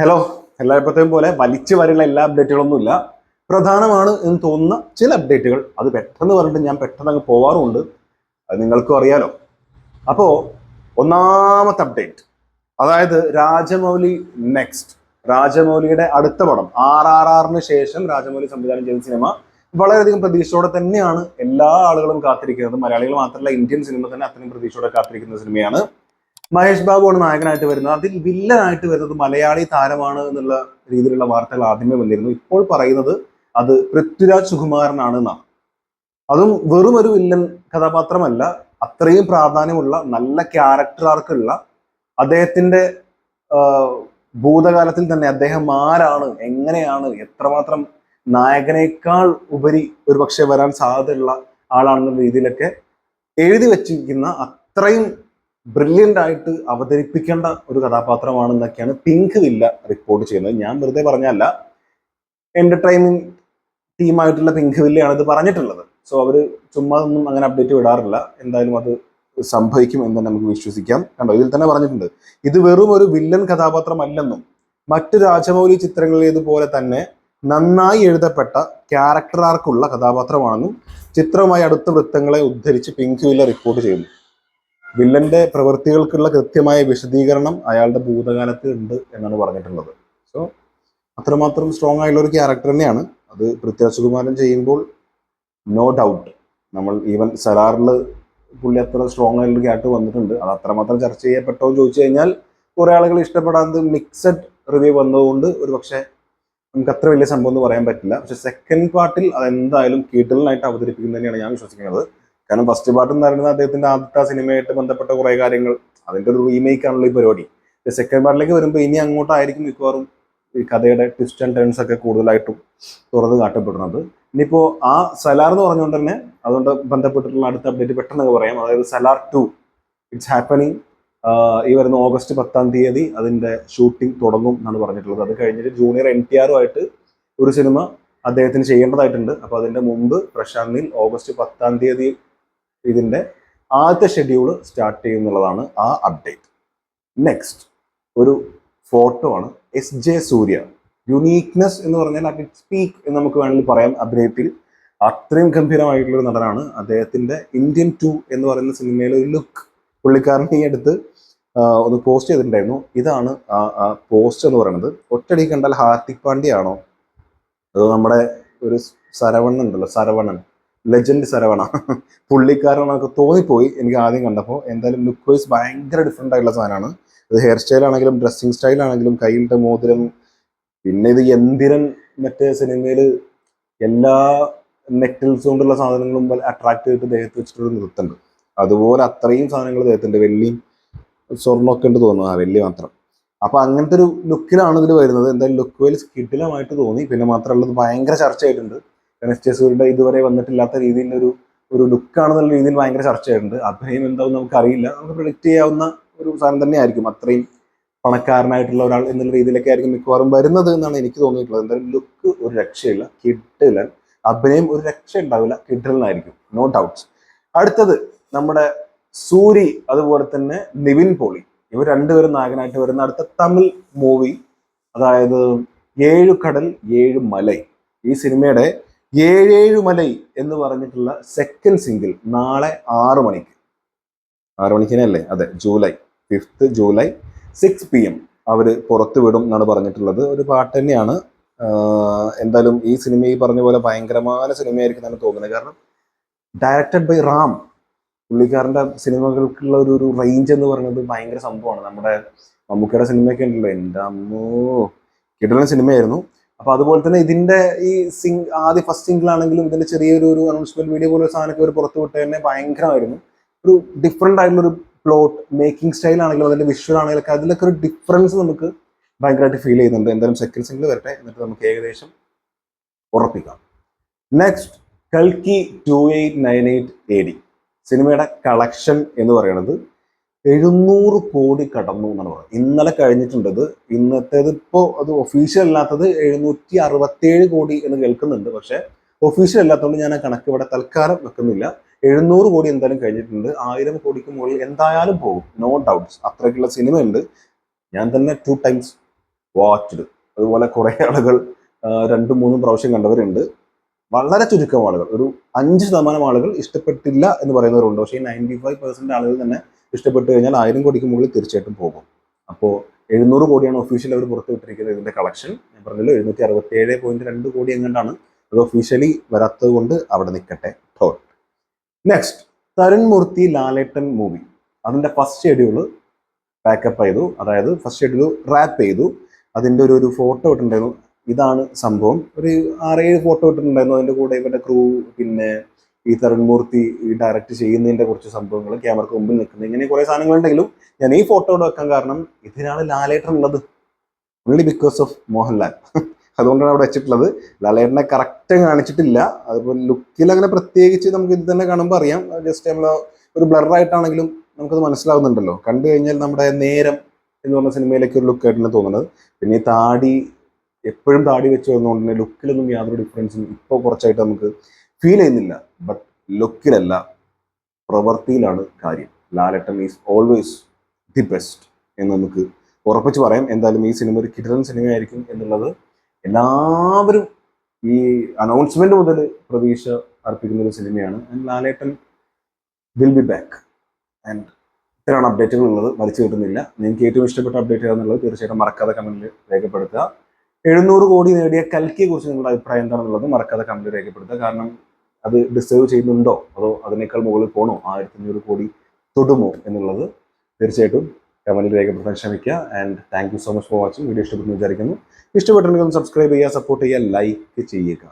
Hello എല്ലായ്പ്പോഴത്തെയും പോലെ വലിച്ചു വരെയുള്ള എല്ലാ അപ്ഡേറ്റുകളൊന്നുമില്ല പ്രധാനമാണ് എന്ന് തോന്നുന്ന ചില അപ്ഡേറ്റുകൾ അത് പെട്ടെന്ന് പറഞ്ഞിട്ട് ഞാൻ പെട്ടെന്ന് അങ്ങ് പോവാറുമുണ്ട്. അത് നിങ്ങൾക്കും അറിയാലോ. അപ്പോൾ ഒന്നാമത്തെ അപ്ഡേറ്റ് അതായത് രാജമൗലി നെക്സ്റ്റ് രാജമൗലിയുടെ അടുത്ത പടം. ആർ ആർ ആറിന് ശേഷം രാജമൗലി സംവിധാനം ചെയ്ത സിനിമ വളരെയധികം പ്രതീക്ഷയോടെ തന്നെയാണ് എല്ലാ ആളുകളും കാത്തിരിക്കുന്നത്. മലയാളികൾ മാത്രമല്ല ഇന്ത്യൻ സിനിമ തന്നെ അത്രയും പ്രതീക്ഷയോടെ കാത്തിരിക്കുന്ന സിനിമയാണ്. മഹേഷ് ബാബുവാണ് നായകനായിട്ട് വരുന്നത്. അതിൽ വില്ലനായിട്ട് വരുന്നത് മലയാളി താരമാണ് എന്നുള്ള രീതിയിലുള്ള വാർത്തകൾ ആദ്യമേ വന്നിരുന്നു. ഇപ്പോൾ പറയുന്നത് അത് പൃഥ്വിരാജ് സുകുമാരനാണ് അതും വെറും ഒരു വില്ലൻ കഥാപാത്രമല്ല അത്രയും പ്രാധാന്യമുള്ള നല്ല ക്യാരക്ടർ ആർക്കുള്ള അദ്ദേഹത്തിന്റെ ഭൂതകാലത്തിൽ തന്നെ അദ്ദേഹം ആരാണ് എങ്ങനെയാണ് എത്രമാത്രം നായകനേക്കാൾ ഉപരി ഒരു പക്ഷേ വരാൻ സാധ്യതയുള്ള ആളാണെന്ന രീതിയിലൊക്കെ എഴുതി വച്ചിരിക്കുന്ന അത്രയും ബ്രില്യന്റ് ആയിട്ട് അവതരിപ്പിക്കേണ്ട ഒരു കഥാപാത്രമാണെന്നൊക്കെയാണ് പിങ്ക് വില്ല റിപ്പോർട്ട് ചെയ്യുന്നത്. ഞാൻ വെറുതെ പറഞ്ഞല്ല എന്റർടൈനിങ് ടീമായിട്ടുള്ള പിങ്ക് വില്ലയാണ് ഇത് പറഞ്ഞിട്ടുള്ളത്. സോ അവർ ചുമ്മാ ഒന്നും അങ്ങനെ അപ്ഡേറ്റ് വിടാറില്ല. എന്തായാലും അത് സംഭവിക്കും എന്ന് നമുക്ക് വിശ്വസിക്കാം. കണ്ടോ? ഇതിൽ തന്നെ പറഞ്ഞിട്ടുണ്ട്. ഇത് വെറും ഒരു വില്ലൻ കഥാപാത്രമല്ലെന്നും മറ്റ് രാജമൗലി ചിത്രങ്ങളിലേതുപോലെ തന്നെ നന്നായി എഴുതപ്പെട്ട ക്യാരക്ടർ ആർക്കുള്ള കഥാപാത്രമാണെന്നും ചിത്രവുമായി അടുത്ത വൃത്തങ്ങളെ ഉദ്ധരിച്ച് പിങ്ക് വില്ല റിപ്പോർട്ട് ചെയ്യുന്നു. വില്ലന്റെ പ്രവൃത്തികൾക്കുള്ള കൃത്യമായ വിശദീകരണം അയാളുടെ ഭൂതകാലത്ത് ഉണ്ട് എന്നാണ് പറഞ്ഞിട്ടുള്ളത്. സോ അത്രമാത്രം സ്ട്രോങ് ആയിട്ടുള്ള ഒരു ക്യാരക്ടർ തന്നെയാണ്. അത് പൃഥ്വിരാജ് കുമാരൻ ചെയ്യുമ്പോൾ നോ ഡൗട്ട് നമ്മൾ ഈവൻ സലാറിൽ പുള്ളി അത്ര സ്ട്രോങ് ആയിട്ടുള്ള ക്യാരക്ടർ വന്നിട്ടുണ്ട്. അത് അത്രമാത്രം ചർച്ച ചെയ്യപ്പെട്ടോ എന്ന് ചോദിച്ചു കഴിഞ്ഞാൽ കുറെ ആളുകൾ ഇഷ്ടപ്പെടാത്തത് മിക്സഡ് റിവ്യൂ വന്നതുകൊണ്ട് ഒരു പക്ഷേ നമുക്ക് അത്ര വലിയ സംഭവം എന്ന് പറയാൻ പറ്റില്ല. പക്ഷെ സെക്കൻഡ് പാർട്ടിൽ അതെന്തായാലും കീട്ടലിനായിട്ട് അവതരിപ്പിക്കുന്നത് തന്നെയാണ് ഞാൻ വിശ്വസിക്കുന്നത്. കാരണം ഫസ്റ്റ് പാർട്ട് എന്ന് പറയുന്നത് അദ്ദേഹത്തിന്റെ ആദ്യത്തെ സിനിമയായിട്ട് ബന്ധപ്പെട്ട കുറെ കാര്യങ്ങൾ. അതിന്റെ ഒരു റീമേക്ക് ആണല്ലോ ഈ പരിപാടി. സെക്കൻഡ് പാർട്ടിലേക്ക് വരുമ്പോൾ ഇനി അങ്ങോട്ടായിരിക്കും മിക്കവാറും ഈ കഥയുടെ ട്വിസ്റ്റ് ആൻഡ് ടേൺസ് ഒക്കെ കൂടുതലായിട്ടും തുറന്ന് കാട്ടപ്പെടുന്നത്. ഇനിയിപ്പോ ആ സലാർ എന്ന് പറഞ്ഞുകൊണ്ട് തന്നെ അതുകൊണ്ട് ബന്ധപ്പെട്ടിട്ടുള്ള അടുത്ത അപ്ഡേറ്റ് പെട്ടെന്ന് പറയാം. അതായത് സലാർ ടു ഇറ്റ്സ് ഹാപ്പനിങ് ഈ വരുന്ന ഓഗസ്റ്റ് പത്താം തീയതി അതിന്റെ ഷൂട്ടിംഗ് തുടങ്ങും എന്നാണ് പറഞ്ഞിട്ടുള്ളത്. അത് കഴിഞ്ഞിട്ട് ജൂനിയർ എൻ ടി ആറുമായിട്ട് ഒരു സിനിമ അദ്ദേഹത്തിന് ചെയ്യേണ്ടതായിട്ടുണ്ട്. അപ്പൊ അതിന്റെ മുമ്പ് പ്രശാന്തിൽ ഓഗസ്റ്റ് പത്താം തീയതി ഇതിന്റെ ആദ്യത്തെ ഷെഡ്യൂൾ സ്റ്റാർട്ട് ചെയ്യുന്നുള്ളതാണ് ആ അപ്ഡേറ്റ് നെക്സ്റ്റ് ഒരു ഫോട്ടോ ആണ്. എസ് ജെ സൂര്യ യുണീക്നെസ് എന്ന് പറഞ്ഞാൽ ഇറ്റ് സ്പീക്ക് എന്ന് നമുക്ക് വേണമെങ്കിൽ പറയാം. അഭിനയത്തിൽ അത്രയും ഗംഭീരമായിട്ടുള്ള ഒരു നടനാണ്. അദ്ദേഹത്തിന്റെ ഇന്ത്യൻ ടു എന്ന് പറയുന്ന സിനിമയിലെ ഒരു ലുക്ക് പുള്ളിക്കാരൻ ഈ അടുത്ത് ഒന്ന് പോസ്റ്റ് ചെയ്തിട്ടുണ്ടായിരുന്നു. ഇതാണ് ആ പോസ്റ്റ് എന്ന് പറയുന്നത്. ഒറ്റടി കണ്ടാൽ ഹാർദിക് പാണ്ഡ്യ ആണോ അതോ നമ്മുടെ ഒരു സരവണ്ണൻ ഉണ്ടല്ലോ സരവണൻ. ലെജൻഡ് സരവണ പുള്ളിക്കാരനൊക്കെ തോന്നിപ്പോയി എനിക്ക് ആദ്യം കണ്ടപ്പോൾ. എന്തായാലും ലുക്ക് വൈസ് ഭയങ്കര ഡിഫറെന്റ് ആയിട്ടുള്ള സാധനമാണ്. അത് ഹെയർ സ്റ്റൈൽ ആണെങ്കിലും ഡ്രസ്സിങ് സ്റ്റൈൽ ആണെങ്കിലും കയ്യിലിട്ട മോതിരം പിന്നെ ഇത് എന്തിരൻ മറ്റേ സിനിമയിൽ എല്ലാ നെറ്റിൽസ് കൊണ്ടുള്ള സാധനങ്ങളും അട്രാക്ട് ചെയ്തിട്ട് ദേഹത്ത് വെച്ചിട്ടുള്ള നൃത്തമുണ്ട്. അതുപോലെ അത്രയും സാധനങ്ങൾ ദേഹത്തുണ്ട്. വെള്ളിയും സ്വർണമൊക്കെ ഉണ്ട് തോന്നുന്നു. ആ വെള്ളി മാത്രം. അപ്പോൾ അങ്ങനത്തെ ഒരു ലുക്കിലാണ് ഇതിൽ വരുന്നത്. എന്തായാലും ലുക്ക് വൈസ് കിഡിലമായിട്ട് തോന്നി. പിന്നെ മാത്രമല്ല ഇത് ഭയങ്കര ചർച്ചയായിട്ടുണ്ട്. ഗണേഷ് ജയസൂരിയുടെ ഇതുവരെ വന്നിട്ടില്ലാത്ത രീതിയിലൊരു ഒരു ഒരു ലുക്കാണെന്നുള്ള രീതിയിൽ ഭയങ്കര ചർച്ചയുണ്ട് അഭിനയം എന്താവും നമുക്കറിയില്ല. നമുക്ക് പ്രൊഡിക്റ്റ് ചെയ്യാവുന്ന ഒരു സാധനം തന്നെയായിരിക്കും അത്രയും പണക്കാരനായിട്ടുള്ള ഒരാൾ എന്നുള്ള രീതിയിലൊക്കെ ആയിരിക്കും മിക്കവാറും വരുന്നത് എന്നാണ് എനിക്ക് തോന്നിയിട്ടുള്ളത്. എന്തായാലും ലുക്ക് ഒരു രക്ഷയില്ല. കിഡിലൻ അഭിനയം ഒരു രക്ഷ ഉണ്ടാവില്ല. കിഡിലനായിരിക്കും നോ ഡൗട്ട്സ് അടുത്തത് നമ്മുടെ സൂരി അതുപോലെ തന്നെ നിവിൻ പോളി. ഇവർ രണ്ടുപേരും നായകനായിട്ട് വരുന്ന അടുത്ത തമിഴ് മൂവി അതായത് ഏഴു കടൽ ഏഴ് മലൈ. ഈ സിനിമയുടെ ഏഴേഴു മലൈ എന്ന് പറഞ്ഞിട്ടുള്ള സെക്കൻഡ് സിംഗിൾ നാളെ ആറു മണിക്ക്. ആറു മണിക്കിനല്ലേ അതെ July fifth July six P M അവർ പുറത്തു വിടും എന്നാണ് പറഞ്ഞിട്ടുള്ളത്. ഒരു പാട്ട് തന്നെയാണ്. എന്തായാലും ഈ സിനിമ ഈ പറഞ്ഞ പോലെ ഭയങ്കരമായ സിനിമയായിരിക്കും എന്നാണ് തോന്നുന്നത്. കാരണം ഡയറക്റ്റഡ് ബൈ റാം. പുള്ളിക്കാരന്റെ സിനിമകൾക്കുള്ള ഒരു ഒരു റേഞ്ച് എന്ന് പറയുന്നത് ഭയങ്കര സംഭവമാണ്. നമ്മുടെ മമ്മൂക്കയുടെ സിനിമയൊക്കെ ഉണ്ടല്ലോ. എന്റെ അമ്മോ. കിട്ടുന്ന സിനിമയായിരുന്നു. അപ്പൊ അതുപോലെ തന്നെ ഇതിന്റെ ഈ സിംഗ് ആദ്യ ഫസ്റ്റ് സിംഗിൾ ആണെങ്കിലും ഇതിന്റെ ചെറിയൊരു ഒരു അനൗൺസ്മെന്റ് വീഡിയോ പോലെ സാധനമൊക്കെ ഒരു പുറത്തു വിട്ട് തന്നെ ഭയങ്കരമായിരുന്നു. ഒരു ഡിഫറെന്റ് ആയിട്ടുള്ള ഒരു പ്ലോട്ട് മേക്കിംഗ് സ്റ്റൈൽ ആണെങ്കിലും അതിന്റെ വിഷ്വൽ ആണെങ്കിലും അതിലൊക്കെ ഒരു ഡിഫറൻസ് നമുക്ക് ഭയങ്കരമായിട്ട് ഫീൽ ചെയ്യുന്നുണ്ട്. എന്തായാലും സെക്കൻഡ് സിംഗിൾ വരട്ടെ എന്നിട്ട് നമുക്ക് ഏകദേശം ഉറപ്പിക്കാം. നെക്സ്റ്റ് കൽക്കി two eight nine eight A D സിനിമയുടെ കളക്ഷൻ എന്ന് പറയുന്നത് എഴുന്നൂറ് കോടി കടന്നു എന്നാണ് പറയുന്നത്. ഇന്നലെ കഴിഞ്ഞിട്ടുണ്ടത്. ഇന്നത്തേത് ഇപ്പോൾ അത് ഒഫീഷ്യൽ അല്ലാത്തത് എഴുന്നൂറ്റി അറുപത്തേഴ് കോടി എന്ന് കേൾക്കുന്നുണ്ട്. പക്ഷേ ഒഫീഷ്യൽ അല്ലാത്തതുകൊണ്ട് ഞാൻ ആ കണക്ക് ഇവിടെ തൽക്കാലം വെക്കുന്നില്ല. എഴുന്നൂറ് കോടി എന്തായാലും കഴിഞ്ഞിട്ടുണ്ട്. ആയിരം കോടിക്ക് മുകളിൽ എന്തായാലും പോകും. നോ ഡൗട്ട്സ് അത്രയ്ക്കുള്ള സിനിമയുണ്ട്. ഞാൻ തന്നെ ടു ടൈംസ് വാച്ച്ഡ് അതുപോലെ കുറേ ആളുകൾ രണ്ടും മൂന്നും പ്രാവശ്യം കണ്ടവരുണ്ട്. വളരെ ചുരുക്കം ആളുകൾ. ഒരു അഞ്ച് ശതമാനം ആളുകൾ ഇഷ്ടപ്പെട്ടില്ല എന്ന് പറയുന്നവരുണ്ട്. പക്ഷേ നയന്റി ഫൈവ് പെർസെന്റ് ആളുകൾ തന്നെ ഇഷ്ടപ്പെട്ട് കഴിഞ്ഞാൽ ആയിരം കോടിക്ക് മുകളിൽ തീർച്ചയായിട്ടും പോകും. അപ്പോൾ എഴുന്നൂറ് കോടിയാണ് ഒഫീഷ്യൽ അവർ പുറത്തുവിട്ടിരിക്കുന്നത് ഇതിന്റെ കളക്ഷൻ ഞാൻ പറഞ്ഞല്ലോ എഴുന്നൂറ്റി അറുപത്തി ഏഴ് പോയിന്റ് രണ്ട് കോടി എങ്ങാണ്ടാണ് അത് ഒഫീഷ്യലി വരാത്തത് കൊണ്ട് അവിടെ നിൽക്കട്ടെ. Thought next Tharun Moorthy Lalettan movie അതിന്റെ ഫസ്റ്റ് ഷെഡ്യൂൾ പാക്കപ്പ് ചെയ്തു. അതായത് ഫസ്റ്റ് ഷെഡ്യൂൾ റാപ്പ് ചെയ്തു. അതിന്റെ ഒരു ഒരു ഫോട്ടോ ഇട്ടിട്ടുണ്ടായിരുന്നു. ഇതാണ് സംഭവം. ഒരു ആറേഴ് ഫോട്ടോ ഇട്ടിട്ടുണ്ടായിരുന്നു. അതിന്റെ കൂടെ ഇവരുടെ ക്രൂ പിന്നെ ഈ തരുൺ മൂർത്തി ഡയറക്റ്റ് ചെയ്യുന്നതിന്റെ കുറച്ച് സംഭവങ്ങൾ ക്യാമറക്ക് മുമ്പിൽ നിൽക്കുന്നത് ഇങ്ങനെ കുറേ സാധനങ്ങളുണ്ടെങ്കിലും ഞാൻ ഈ ഫോട്ടോ ഇവിടെ വെക്കാൻ കാരണം ഇതിനാണ് ലാലേട്ടൻ ഉള്ളത്. Only because of Mohanlal. അതുകൊണ്ടാണ് അവിടെ വെച്ചിട്ടുള്ളത്. ലാലേട്ടനെ കറക്റ്റ് കാണിച്ചിട്ടില്ല. അതുപോലെ ലുക്കിൽ അങ്ങനെ പ്രത്യേകിച്ച് നമുക്ക് ഇത് തന്നെ കാണുമ്പോൾ അറിയാം. ജസ്റ്റ് നമ്മൾ ഒരു ബ്ലറായിട്ടാണെങ്കിലും നമുക്കത് മനസ്സിലാവുന്നുണ്ടല്ലോ. കണ്ടു കഴിഞ്ഞാൽ നമ്മുടെ നേരം എന്ന് പറഞ്ഞ സിനിമയിലേക്ക് ഒരു ലുക്ക് ആയിട്ടാണ് തോന്നുന്നത്. പിന്നെ ഈ താടി എപ്പോഴും താടി വെച്ച് വന്നുകൊണ്ട് തന്നെ ലുക്കിലൊന്നും യാതൊരു ഡിഫറൻസും ഇപ്പോൾ കുറച്ചായിട്ട് നമുക്ക് ഫീൽ ചെയ്യുന്നില്ല. ബട്ട് ലുക്കിലല്ല പ്രവൃത്തിയിലാണ് കാര്യം. Lalettan is always the best എന്ന് നമുക്ക് ഉറപ്പിച്ച് പറയാം. എന്തായാലും ഈ സിനിമ ഒരു കിടലൻ സിനിമയായിരിക്കും എന്നുള്ളത് എല്ലാവരും ഈ അനൗൺസ്മെന്റ് മുതൽ പ്രതീക്ഷ അർപ്പിക്കുന്ന ഒരു സിനിമയാണ് and Lalettan will be back and ഇത്രയാണ് അപ്ഡേറ്റുകൾ ഉള്ളത്. വലിച്ചു കിട്ടുന്നില്ല. നിങ്ങൾക്ക് ഏറ്റവും ഇഷ്ടപ്പെട്ട അപ്ഡേറ്റ് ഏതാണെന്നുള്ളത് തീർച്ചയായിട്ടും മറക്കാതെ കമന്റിൽ രേഖപ്പെടുത്തുക. എഴുന്നൂറ് കോടി നേടിയ കൽക്കിയെ കുറിച്ച് നിങ്ങളുടെ അഭിപ്രായം എന്താണെന്നുള്ളത് മറക്കാതെ കമന്റ് രേഖപ്പെടുത്തുക. കാരണം അത് ഡിസേർവ് ചെയ്യുന്നുണ്ടോ? അതോ അതിനേക്കാൾ മുകളിൽ പോണോ? ആയിരത്തി അഞ്ഞൂറ് കോടി തൊടുമോ എന്നുള്ളത് തീർച്ചയായിട്ടും കമന്റിൽ രേഖപ്പെടുത്താൻ ശ്രമിക്കുക. And thank you so much for watching video ഇഷ്ടപ്പെട്ടെന്ന് വിചാരിക്കുന്നു. ഇഷ്ടപ്പെട്ടിട്ടുണ്ടെങ്കിൽ സബ്സ്ക്രൈബ് ചെയ്യുക സപ്പോർട്ട് ചെയ്യുക ലൈക്ക് ചെയ്യുക.